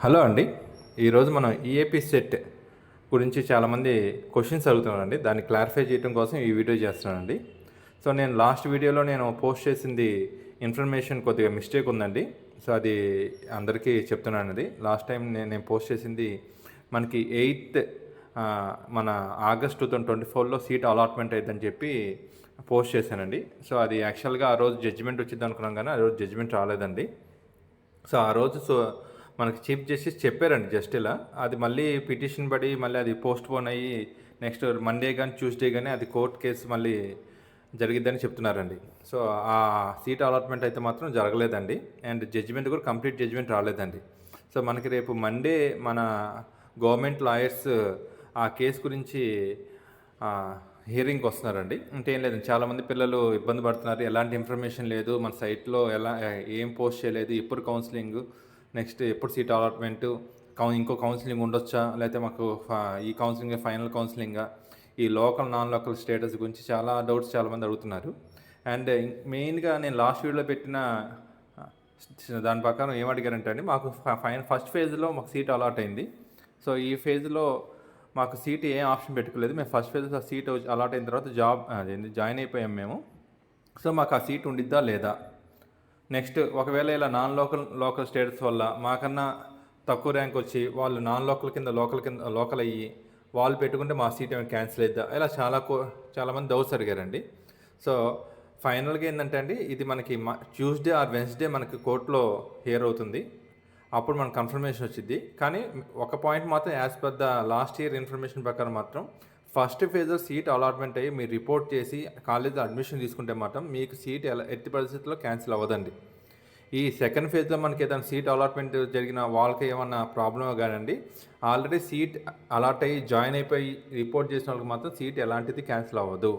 Hello అండి. ఈరోజు మనం ఈఏపీ సెట్ గురించి చాలామంది క్వశ్చన్స్ అడుగుతున్నారండి. దాన్ని క్లారిఫై చేయడం కోసం ఈ వీడియో చేస్తున్నానండి. సో నేను లాస్ట్ వీడియోలో నేను పోస్ట్ చేసింది ఇన్ఫర్మేషన్ కొద్దిగా మిస్టేక్ ఉందండి. సో అది అందరికీ చెప్తున్నాను అది లాస్ట్ టైం నేను నేను పోస్ట్ చేసింది మనకి ఎయిత్ మన ఆగస్ట్ టూ థౌజండ్ ట్వంటీ ఫోర్లో సీట్ అలాట్మెంట్ అయిందని చెప్పి పోస్ట్ చేశానండి. సో అది యాక్చువల్గా ఆ రోజు జడ్జిమెంట్ వచ్చింది అనుకున్నాం కానీ ఆ రోజు జడ్జిమెంట్ రాలేదండి. సో ఆ రోజు సో మనకి చీఫ్ జస్టిస్ చెప్పారండి జస్ట్ ఇలా. అది మళ్ళీ పిటిషన్ పడి మళ్ళీ అది పోస్ట్ పోన్ అయ్యి నెక్స్ట్ మండే కానీ ట్యూస్డే కానీ అది కోర్ట్ కేసు మళ్ళీ జరిగిద్దని చెప్తున్నారండి. సో ఆ సీట్ అలాట్మెంట్ అయితే మాత్రం జరగలేదండి. అండ్ జడ్జిమెంట్ కూడా కంప్లీట్ జడ్జిమెంట్ రాలేదండి. సో మనకి రేపు మండే మన గవర్నమెంట్ లాయర్స్ ఆ కేసు గురించి హియరింగ్కి వస్తున్నారండి. అంటే ఏం లేదండి చాలామంది పిల్లలు ఇబ్బంది పడుతున్నారు. ఎలాంటి ఇన్ఫర్మేషన్ లేదు. మన సైట్లో ఎలా ఏం పోస్ట్ చేయలేదు. ఎప్పుడు కౌన్సిలింగ్ నెక్స్ట్ ఎప్పుడు సీట్ అలాట్మెంట్ కౌ ఇంకో కౌన్సిలింగ్ ఉండొచ్చా? లేకపోతే మాకు ఈ కౌన్సిలింగ్ ఫైనల్ కౌన్సిలింగా? ఈ లోకల్ నాన్ లోకల్ స్టేటస్ గురించి చాలా డౌట్స్ చాలామంది అడుగుతున్నారు. అండ్ మెయిన్గా నేను లాస్ట్ వీడియోలో పెట్టిన దాని ప్రకారం ఏం అడిగారంటే అండి మాకు ఫైన్ ఫస్ట్ ఫేజ్లో మాకు సీట్ అలాట్ అయింది. సో ఈ ఫేజ్లో మాకు సీట్ ఏం ఆప్షన్ పెట్టుకోలేదు. మేము ఫస్ట్ ఫేజ్ సీట్ అలాట్ అయిన తర్వాత జాబ్ జాయిన్ అయిపోయాం మేము. సో మాకు ఆ సీట్ ఉండిద్దా లేదా? నెక్స్ట్ ఒకవేళ ఇలా నాన్ లోకల్ లోకల్ స్టేటస్ వల్ల మాకన్నా తక్కువ ర్యాంక్ వచ్చి వాళ్ళు నాన్ లోకల్ కింద లోకల్ కింద లోకల్ అయ్యి వాళ్ళు పెట్టుకుంటే మా సీట్ ఏమైనా క్యాన్సిల్ అయిద్దా? ఇలా చాలా కో చాలామంది డౌట్స్ అడిగారండి. సో ఫైనల్గా ఏంటంటే అండి ఇది మనకి ట్యూస్డే ఆర్ వెన్స్డే మనకి కోర్టులో హియర్ అవుతుంది. అప్పుడు మనకు కన్ఫర్మేషన్ వచ్చింది కానీ ఒక పాయింట్ మాత్రం as per the last year information ప్రకారం మాత్రం ఫస్ట్ ఫేజ్లో సీట్ అలాట్మెంట్ అయ్యి మీరు రిపోర్ట్ చేసి కాలేజీలో అడ్మిషన్ తీసుకుంటే మాత్రం మీకు సీట్ ఎలా ఎట్టి పరిస్థితుల్లో క్యాన్సిల్ అవ్వదండి. ఈ సెకండ్ ఫేజ్లో మనకి ఏదైనా సీట్ అలాట్మెంట్ జరిగిన వాళ్ళకి ఏమన్నా ప్రాబ్లమ్ కానండి ఆల్రెడీ సీట్ అలాట్ అయ్యి జాయిన్ అయిపోయి రిపోర్ట్ చేసిన వాళ్ళకి మాత్రం సీట్ ఎలాంటిది క్యాన్సిల్ అవ్వదు.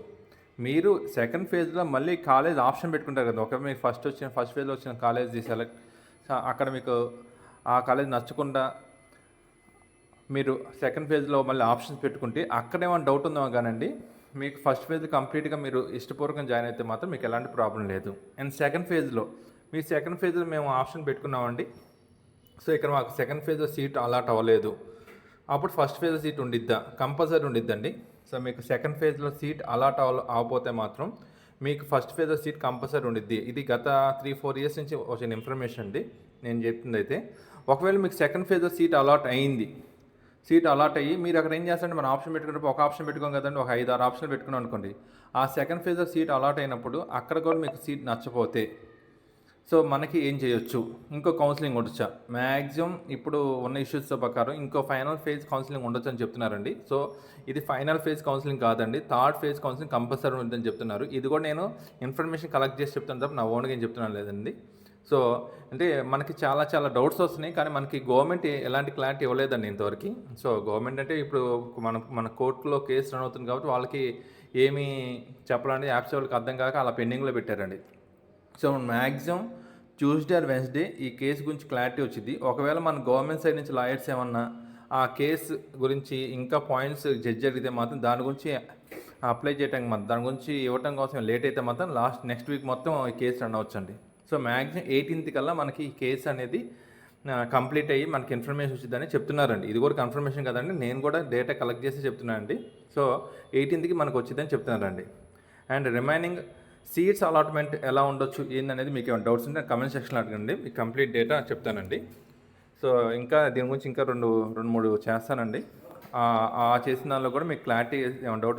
మీరు సెకండ్ ఫేజ్లో మళ్ళీ కాలేజ్ ఆప్షన్ పెట్టుకుంటారు కదా ఒకవేళ మీకు ఫస్ట్ వచ్చిన ఫస్ట్ ఫేజ్లో వచ్చిన కాలేజ్ సెలెక్ట్ అక్కడ మీకు ఆ కాలేజ్ నచ్చకుండా మీరు సెకండ్ ఫేజ్లో మళ్ళీ ఆప్షన్స్ పెట్టుకుంటే అక్కడేమైనా డౌట్ ఉందో కానండి మీకు ఫస్ట్ ఫేజ్ కంప్లీట్గా మీరు ఇష్టపూర్వకంగా జాయిన్ అయితే మాత్రం మీకు ఎలాంటి ప్రాబ్లం లేదు. అండ్ సెకండ్ ఫేజ్లో మీ సెకండ్ ఫేజ్లో మేము ఆప్షన్ పెట్టుకున్నామండి. సో ఇక్కడ మాకు సెకండ్ ఫేజ్ సీట్ అలాట్ అవ్వలేదు. అప్పుడు ఫస్ట్ ఫేజ్ సీట్ ఉండిద్దా? కంపల్సరీ ఉండిద్దండి. సో మీకు సెకండ్ ఫేజ్లో సీట్ అలాట్ అవ అవ్వకపోతే మాత్రం మీకు ఫస్ట్ ఫేజ్ సీట్ కంపల్సరీ ఉండిద్ది. ఇది గత త్రీ ఫోర్ ఇయర్స్ నుంచి వచ్చిన ఇన్ఫర్మేషన్ అండి. నేను చెప్తుంది అయితే ఒకవేళ మీకు సెకండ్ ఫేజ్ సీట్ అలాట్ అయింది సీట్ అలాట్ అయ్యి మీరు అక్కడ ఏం చేస్తారంటే మనం ఆప్షన్ పెట్టుకున్నప్పుడు ఒక ఆప్షన్ పెట్టుకోం కదండి ఒక ఐదు ఆరు ఆప్షన్లు పెట్టుకున్నాం అనుకోండి. ఆ సెకండ్ ఫేజ్లో సీట్ అలాట్ అయినప్పుడు అక్కడ కూడా మీకు సీట్ నచ్చపోతే సో మనకి ఏం చేయొచ్చు? ఇంకో కౌన్సిలింగ్ ఉండొచ్చా? మ్యాక్సిమం ఇప్పుడు ఉన్న ఇష్యూస్ ప్రకారం ఇంకో ఫైనల్ ఫేజ్ కౌన్సిలింగ్ ఉండొచ్చు అని చెప్తున్నారండి. సో ఇది ఫైనల్ ఫేజ్ కౌన్సిలింగ్ కాదండి థర్డ్ ఫేజ్ కౌన్సిలింగ్ కంపల్సరీ ఉందని చెప్తున్నారు. ఇది కూడా నేను ఇన్ఫర్మేషన్ కలెక్ట్ చేసి చెప్తాను తప్ప నా ఓన్గా ఏం చెప్తున్నాను లేదండి. సో అంటే మనకి చాలా చాలా డౌట్స్ వస్తున్నాయి. కానీ మనకి గవర్నమెంట్ ఎలాంటి క్లారిటీ ఇవ్వలేదండి ఇంతవరకు. సో గవర్నమెంట్ అంటే ఇప్పుడు మన మన కోర్టులో కేసు రన్ అవుతుంది కాబట్టి వాళ్ళకి ఏమీ చెప్పాలంటే యాప్స్ వాళ్ళకి అర్థం కాక అలా పెండింగ్లో పెట్టారండి. So maximum Tuesday or Wednesday ఈ కేసు గురించి క్లారిటీ వచ్చింది ఒకవేళ మన గవర్నమెంట్ సైడ్ నుంచి లాయర్స్ ఏమన్నా ఆ కేసు గురించి ఇంకా పాయింట్స్ జడ్జ్ జరిగితే మాత్రం దాని గురించి అప్లై చేయడానికి మాత్రం దాని గురించి ఇవ్వటం కోసం లేట్ అయితే మాత్రం లాస్ట్ నెక్స్ట్ వీక్ మొత్తం ఈ కేసు రన్ అవచ్చండి సో మ్యాక్సిమం ఎయిటీన్త్ కల్లా మనకి ఈ కేసు అనేది కంప్లీట్ అయ్యి మనకి ఇన్ఫర్మేషన్ వచ్చిందని చెప్తున్నారండి. ఇది కూడా కన్ఫర్మేషన్ కదండి. నేను కూడా డేటా కలెక్ట్ చేసి చెప్తున్నానండి. సో ఎయిటీన్త్కి మనకు వచ్చిందని చెప్తున్నారండి. అండ్ రిమైనింగ్ సీట్స్ అలాట్మెంట్ ఎలా ఉండొచ్చు ఏందనేది మీకు ఏమైనా డౌట్స్ ఉంటే కమెంట్ సెక్షన్లో అడగండి. మీకు కంప్లీట్ డేటా చెప్తానండి. సో ఇంకా దీని గురించి ఇంకా రెండు రెండు మూడు చేస్తానండి. ఆ చేసిన దానిలో కూడా మీకు క్లారిటీ ఏమైనా డౌట్